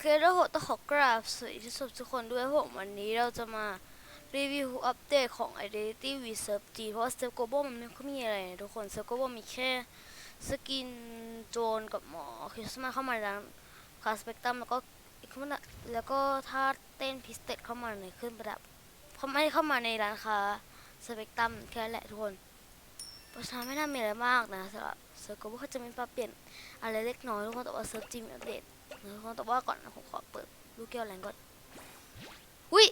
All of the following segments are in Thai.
เคแล้วผมต้องขอกราบสวัสดีทุกคนด้วยผมวันนี้เราจะมารีวิวอัปเดตของ Identity v s e r v G เพราะว่าเซิร์ฟโกลบอลมันไม่ค่อยมีอะไรนะทุกคนเซิร์ฟโกลบอลมีแค่สกินโจนกับหมอคริสต์มาสเข้ามาในร้านคาสเปกตัมแล้วก็อีกเข้ามาแล้วก็ถ้าเต้นพิสเตตเข้ามาในเครื่องประดับเขาไม่เข้ามาในร้านค้าสเปกตัมแค่แหละทุกคนเพราะฉะนั้นไม่น่ามีอะไรมากนะสำหรับเซิร์ฟโกลบอลเขาจะมีปรับเปลี่ยนอะไรเล็กน้อยทุกคนแต่ว่าเซิร์ฟจีมีอัปเดต แต่ว่าก่อนนะผมขอเปิดลูกแก้วแรงก่อนอุ้ย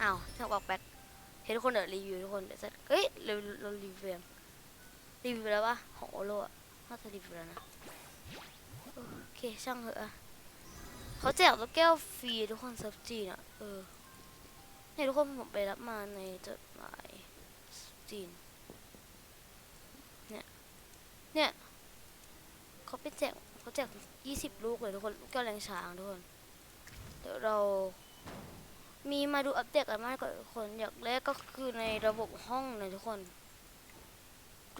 อ้าวช่างบอกแบ็คเห็นทุกคนเดี๋ยวรีวิวทุกคนเดี๋ยวจะเอ้ยเราเรารีวิวยังรีวิวแล้วปะของโอโลอะน่าจะรีวิวแล้วนะโอเคช่างเถอะอะเขาแจกลูกแก้วฟรีทุกคนเซิร์ฟจีนอะเออเนี่ยทุกคนผมไปรับมาในจดหมายจีนเนี่ยเนี่ยเขาไปแจก เขาแจกยี่สิบลูกเลยทุกคนลูกแก้วแรงช้างทุกคน เดี๋ยวเรา มีมาดูอัปเดตกันมากกว่าทุกคนอย่างแรกก็คือในระบบห้องนะทุกคน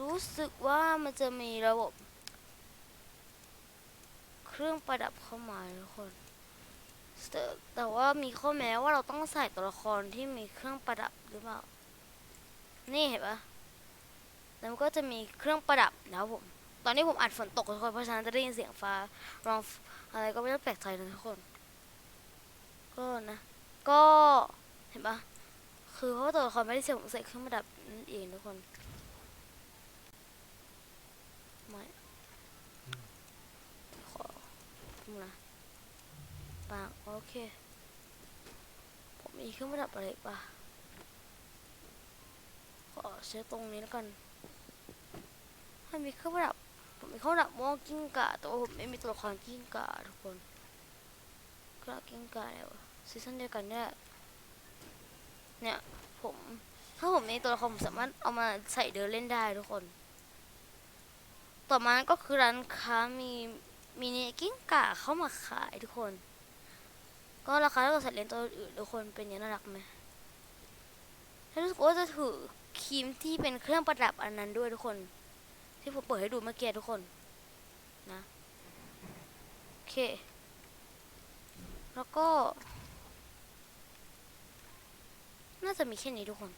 รู้สึกว่ามันจะมีระบบ เครื่องประดับเข้ามาทุกคนแต่แต่ว่ามีข้อแม้ว่าเราต้องใส่ตัวละครที่มีเครื่องประดับหรือเปล่า นี่เห็นปะแล้วก็จะมีเครื่องประดับนะครับผม ตอนนี้ผมอัดฝนตกทุกคนเพราะฉะนั้นจะได้ยินเสียงฟ้าร้องอะไรก็ไม่ต้องแปลกใจนะทุกคน ก็นะ ก็เห็นปะคือเพราะว่าตัวละครไม่ได้เสียงใส่เครื่องประดับนั่นเองทุกคนไม่ขอดูนะปางโอเค ผมมีเครื่องประดับอะไรปะขอใช้ตรงนี้แล้วกันให้มีเครื่องประดับ ผมมีข้าวหนักม่วงกิ้งก่าแต่ว่าผมไม่มีตัวละครกิ้งก่าทุกคนก็กิ้งก่าเนี่ยซีซั่นเดียวกันเนี่ยเนี่ยผมถ้าผมมีตัวละครผมสามารถเอามาใส่เดินเล่นได้ทุกคน ต่อมาก็คือร้านค้ามีมินิกิ้งก่าเข้ามาขายทุกคน ก็ราคาเท่ากับสัตว์เลี้ยงตัวอื่นทุกคนเป็นยังน่ารักไหมถ้ารู้สึกว่าจะถือครีมที่เป็นเครื่องประดับอันนั้นด้วยทุกคน ที่ผมเปิดให้ดูเมื่อกี้ทุกคนนะโอเค แล้วก็ น่าจะมีแค่นี้ทุกคน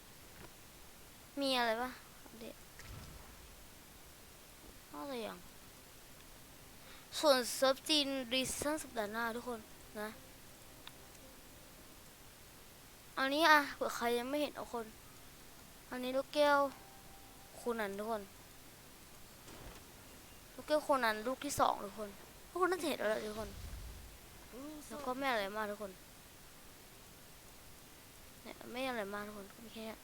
มีอะไรปะอัปเดตน่าจะยังส่วนเซิร์ฟจีนรีซันสัปดาห์หน้าทุกคนนะอันนี้อะเผื่อใครยังไม่เห็นทุกคน อันนี้ลูกแก้วคูนันทุกคน กแก้วโคนันลูกที่สองทุกคนทุกคนน่าจะเห็นแล้วแหละทุกคน แล้วก็ไม่อะไรมากทุกคนเนี่ยไม่อะไรมากทุกคนก็มีแค่นี้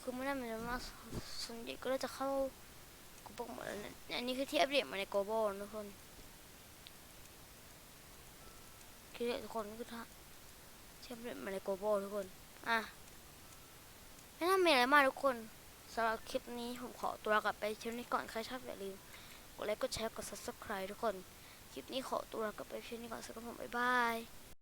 คือไม่ได้มีอะไรมากส่วนใหญ่ก็จะเข้ากระโปรงหมดแล้วเนี่ยอันนี้คือที่อัปเดตมาในโกลบอลทุกคนคือทุกคนก็คือถ้าที่อัปเดตมาในโกลบอลทุกคนอะไม่น่ามีอะไรมากทุกคน สำหรับคลิปนี้ผมขอตัวกลับไปเที่ยวนี้ก่อนใครชอบอย่าลืมกดไลค์กดแชร์กด subscribe ทุกคน คลิปนี้ขอตัวกลับไปเที่ยวนี้ก่อนสักครั้งผมบ๊ายบาย